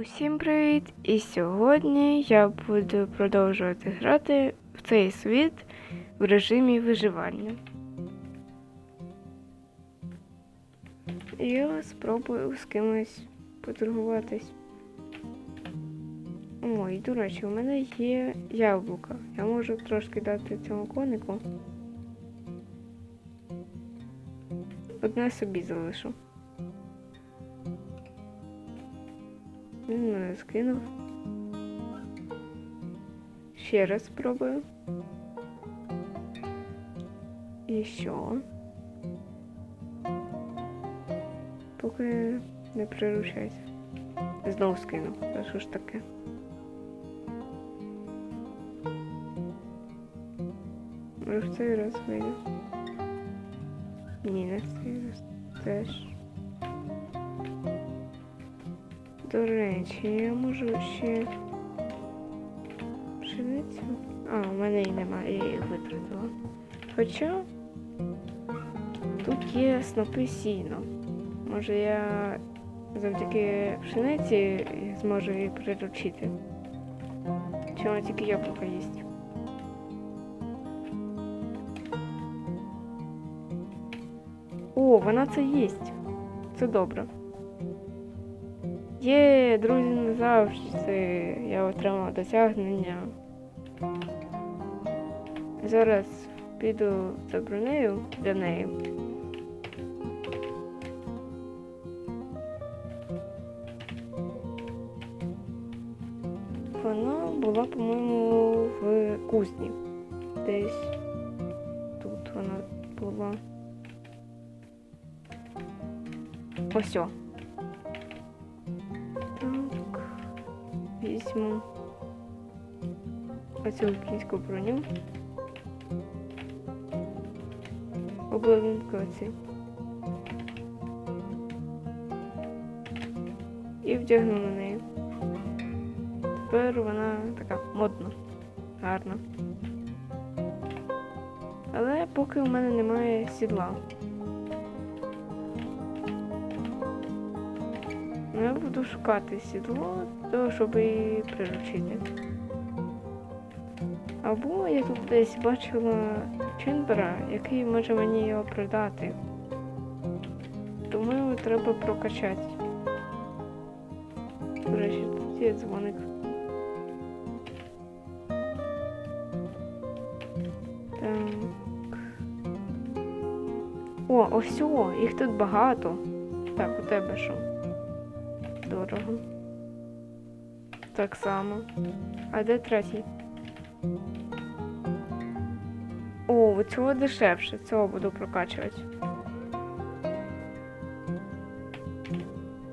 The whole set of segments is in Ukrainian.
Усім привіт! І сьогодні я буду продовжувати грати в цей світ в режимі виживання. Я спробую з кимось поторгуватись. Ой, до речі, у мене є яблука. Я можу трошки дати цьому конику. Одне собі залишу. Він мене скинув. Ще раз спробую. І що? Поки не приручайся. Знову скинув. Та що ж таке? Може в цей раз вийде? Ні, не в цей раз. Теж. До речі, я можу ще пшеницю. А, у мене її немає, я її витратила. Хоча тут є снопи сіно. Може я завдяки пшениці зможу її приручити. Чи вона тільки яблука їсть? О, вона це їсть. Це добре. Є, друзі, назавжди. Я отримала досягнення. Зараз піду за бронею для неї. Вона була, по-моєму, в кузні. Десь тут вона була. Ось. о. Візьму оцю кінську броню. Обладунки оці. І вдягну на неї. Тепер вона така модна, гарна. Але поки у мене немає сідла. Буду шукати сідло, того, щоб її приручити. Або я тут десь бачила Ченбера, який може мені його продати. Тому треба прокачати. До речі, тут є дзвоник. Так. О, ось, їх тут багато. Так, у тебе що? Дорого. Так само. А де третій? О, цього дешевше. Цього буду прокачувати.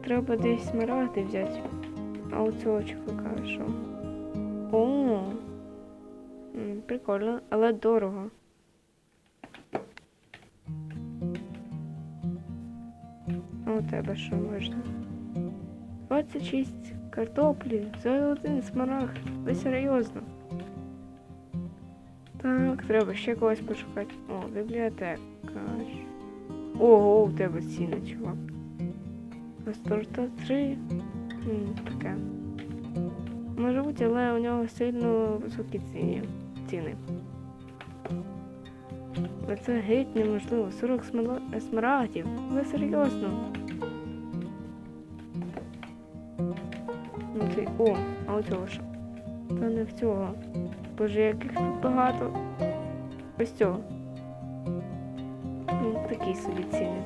Треба десь смарагди взяти. А у цього чоловіка що? О, прикольно, але дорого. А у тебе що можна? 26 картоплі за один смарагд. Ви серйозно? Так, треба ще когось пошукати. О, бібліотека. Ого, у тебе ціни, чувак. Асторта 3. М, таке. Може бути, але у нього сильно високі ціни. ціни. Але це геть неможливо. 40 смала- смарагдів. Ви серйозно? О, а у? Та не в цього. Боже, яких тут багато. Ось цього. Ну, такі собі ціни.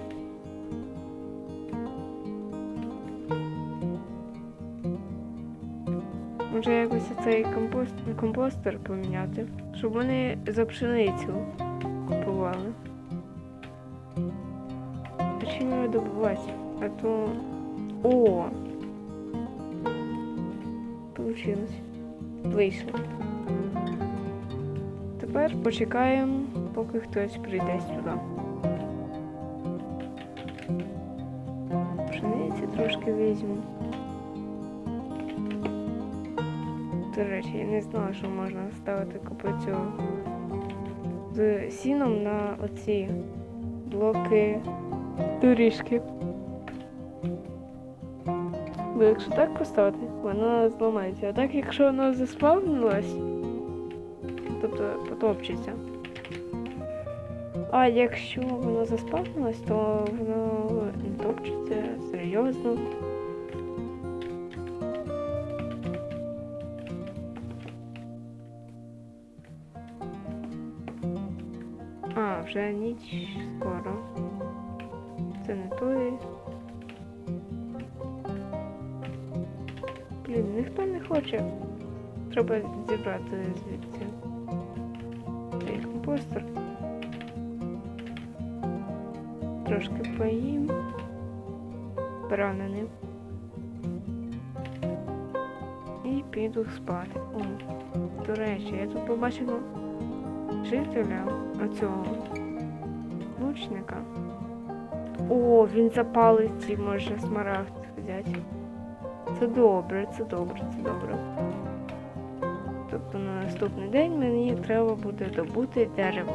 Може якось цей компост, компостер поміняти, щоб вони за пшеницю купували. А чим його добувати? А то. О! Вийшло. Тепер почекаємо, поки хтось прийде сюди. Пшениці трошки візьму. До речі, я не знала, що можна ставити копицю з сіном на оці блоки доріжки. Бо якщо так поставити, вона зламається. А так, якщо вона заспавнилась, тобто потопчеться. А якщо вона заспавнилась, то вона не топчеться серйозно. А, вже ніч скоро. Це не той. Блін, ніхто не хоче. Треба зібрати звідси. Цей компостер. Трошки поїм. Поранений. І піду спати. О, до речі, я тут побачила жителя оцього лучника. О, він за палиці може смарагд взяти. Це добре, це добре, це добре. Тобто на наступний день мені треба буде добути дерево.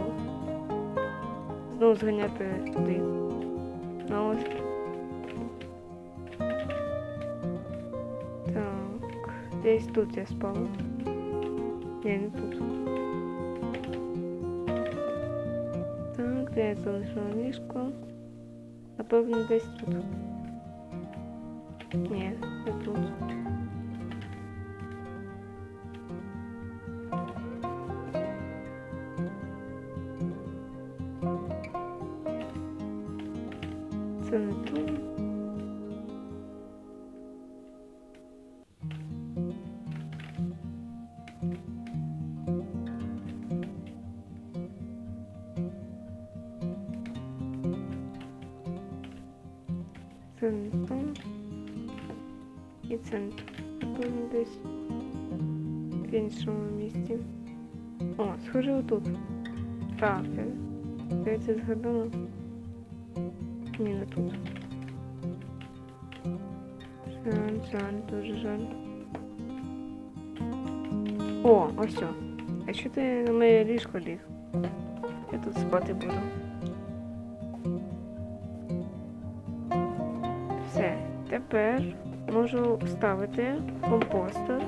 Знову зганяти туди. На острів. Так, десь тут я спала. Ні, не тут. Так, де я залишила ліжко? Напевно, десь тут. Ні, не тут. Це І це не десь в іншому місці. О, схоже отут. Так, я здається згадала. Ні, тут. Жаль, жаль, дуже жаль. О, ось о. А що ти на моє ліжко ліг? Я тут спати буду. Все, тепер можу ставити компостер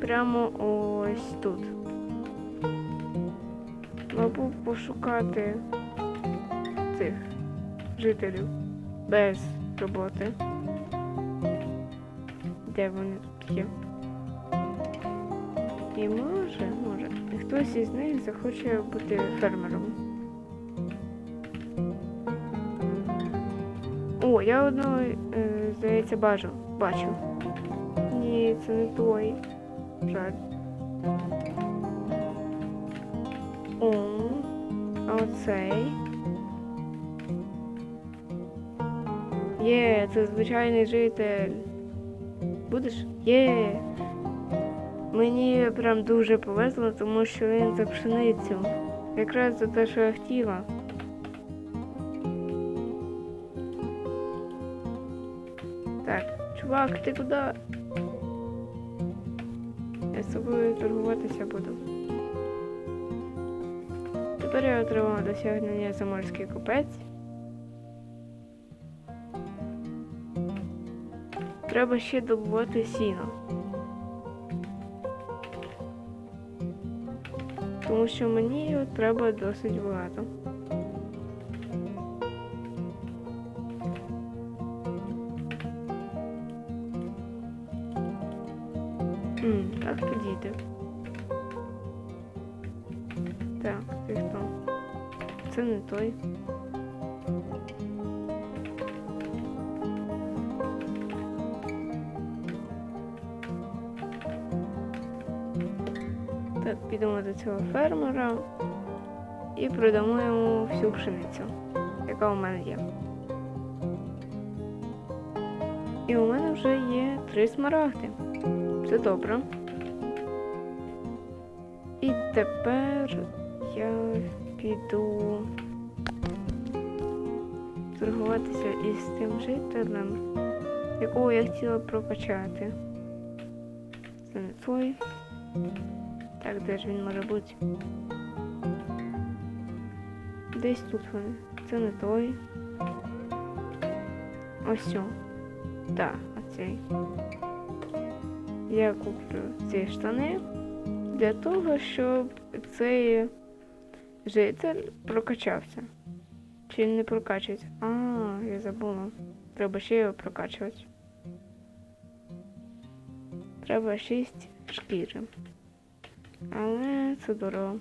прямо ось тут. Мабуть, пошукати цих жителів без роботи. Де вони тут є? І може, може, хтось із них захоче бути фермером. О, я одного, е, здається, бачу. Бачу. Ні, це не той. Жаль. О, а оцей. Є, це звичайний житель. Будеш? Є. Мені прям дуже повезло, тому що він за пшеницю. Якраз за те, що я хотіла. Чувак, ти куди? Я з тобою торгуватися буду. Тепер я отримала досягнення заморський купець. Треба ще добувати сіно. Тому що мені його треба досить багато. Так підійде. Так, ти хто? Це не той. Так, підемо до цього фермера і продамо йому всю пшеницю, яка у мене є. І у мене вже є три смарагди. Це добре. І тепер я піду торгуватися із тим жителем, якого я хотіла прокачати. Це не той. Так, де ж він може бути? Десь тут вони. Це не той. Ось. Так, а цей. Я куплю ці штани для того, щоб цей житель прокачався. Чи не прокачується? А, я забула. Треба ще його прокачувати. Треба 6 шкіри. Але це дорого.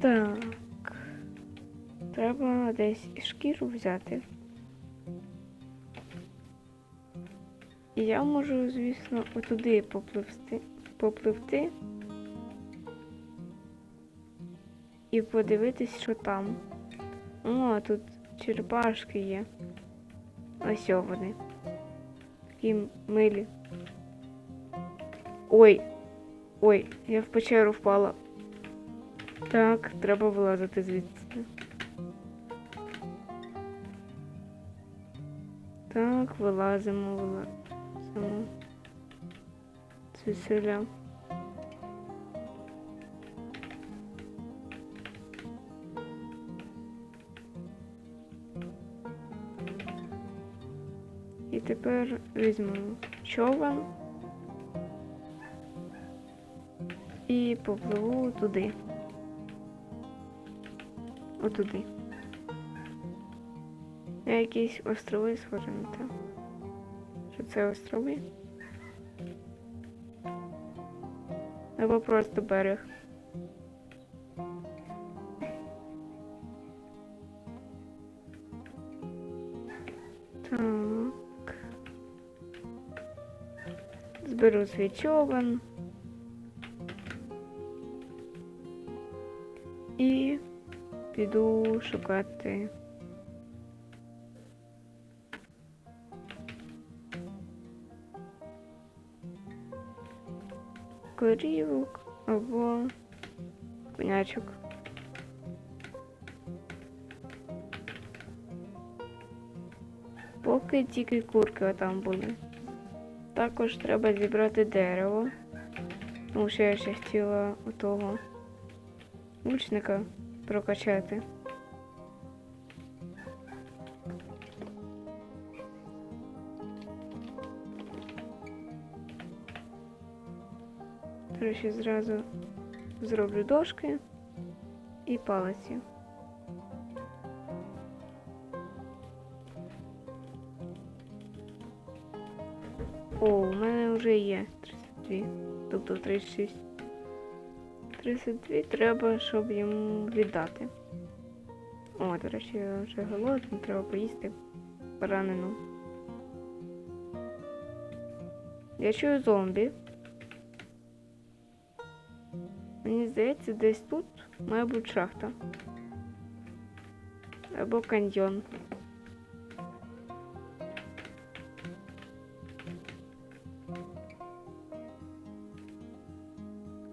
Так. Треба десь і шкіру взяти. І я можу, звісно, отуди попливти, попливти і подивитись, що там. О, тут черепашки є. Ось вони. Такі милі. Ой. Ой, я в печеру впала. Так, треба вилазити звідси. Так, вилазимо, вилазимо. Звідсиля. І тепер візьмемо човен і попливу туди. Отуди. Я якісь острови схожі на те. Що це острови? Або просто берег. Так. Зберу свій човен. І піду шукати. Корівок або конячок. Поки тільки курки там були. Також треба зібрати дерево. Тому що я ще хотіла у того лучника прокачати. Речі, зразу зроблю дошки і палиці. О, у мене вже є 32, тобто 36. 32 треба, щоб йому віддати. О, до речі, я вже голодний, треба поїсти поранену. Я чую зомбі. Мені здається, десь тут має бути шахта. Або каньйон.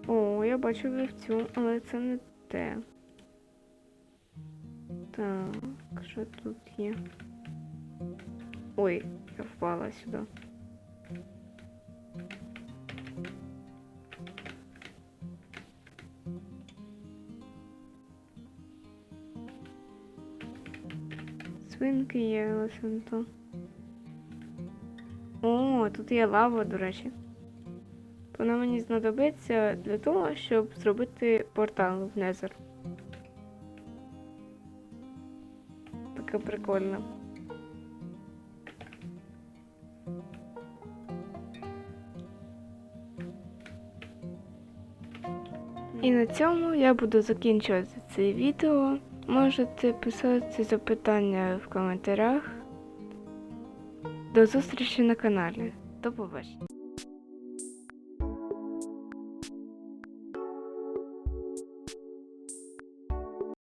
О, я бачу вівцю, але це не те. Так, що тут є? Ой, я впала сюди. Свинки є, це не то. О, тут є лава, до речі. Вона мені знадобиться для того, щоб зробити портал в Незер. Таке прикольно. І на цьому я буду закінчувати це відео. Можете писати запитання в коментарях. До зустрічі на каналі. До побачення.